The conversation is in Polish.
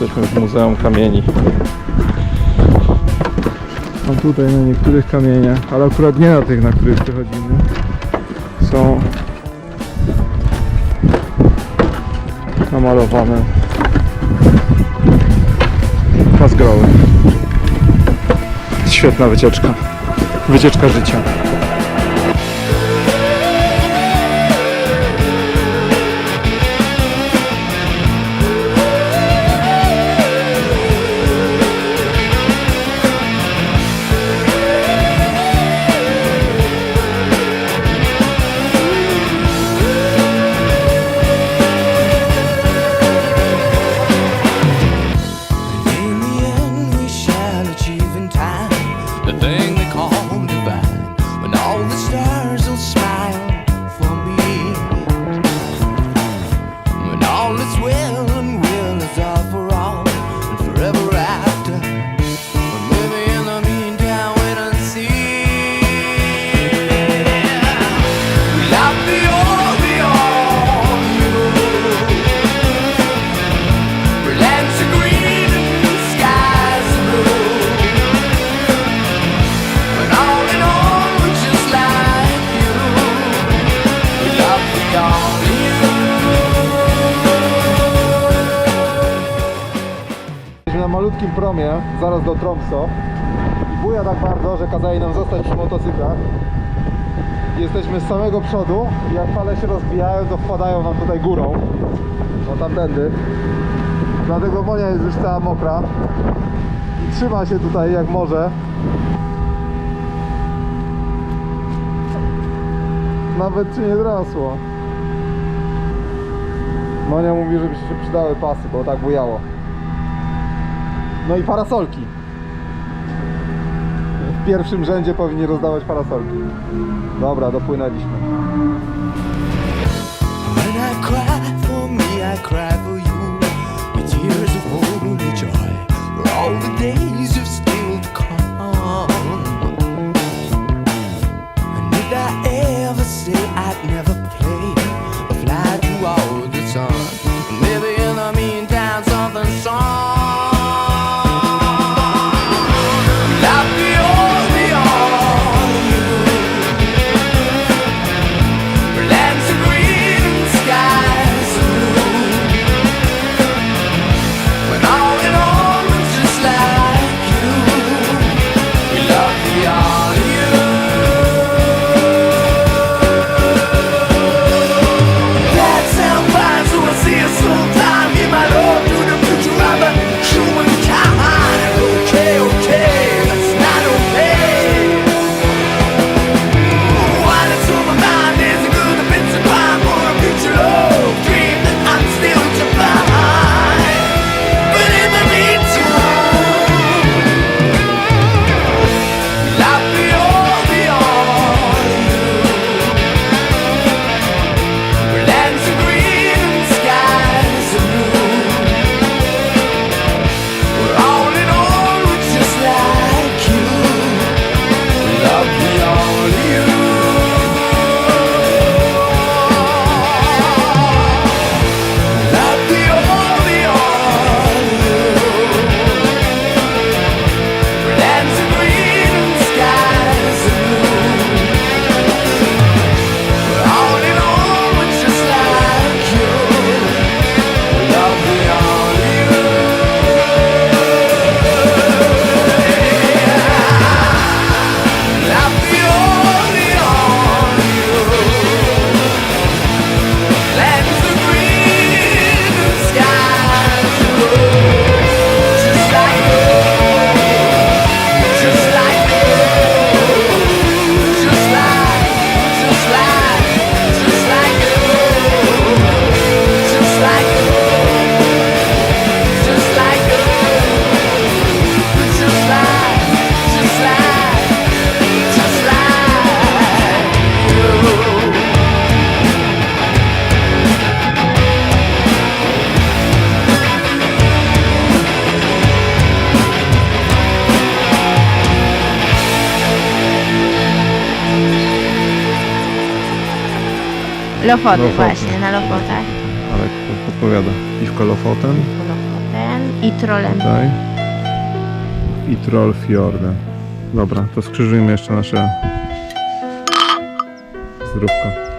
jesteśmy w Muzeum Kamieni. A tutaj na niektórych kamieniach, ale akurat nie na tych, na których przechodzimy, są namalowane pasgroły. Świetna wycieczka. Wycieczka życia. krótkim promie, zaraz do Tromso. I buja tak bardzo, że kazali nam zostać przy motocyklach. Jesteśmy z samego przodu i jak fale się rozbijają, to wpadają nam tutaj górą. No tamtędy. Dlatego Monia jest już cała mokra. I trzyma się tutaj jak może. Nawet ci nie drasło. Monia mówi, żeby się przydały pasy, bo tak bujało. No i parasolki. W pierwszym rzędzie powinni rozdawać parasolki. Dobra, dopłynęliśmy. When I cry, for me I cry. Lofoten, Lofoten. właśnie, na Lofotach. Ale kto podpowiada? Piwko Lofoten? Lofoten i Trolem. Tutaj. I Troll Fjorden. Dobra, to skrzyżujmy jeszcze nasze zdrówko.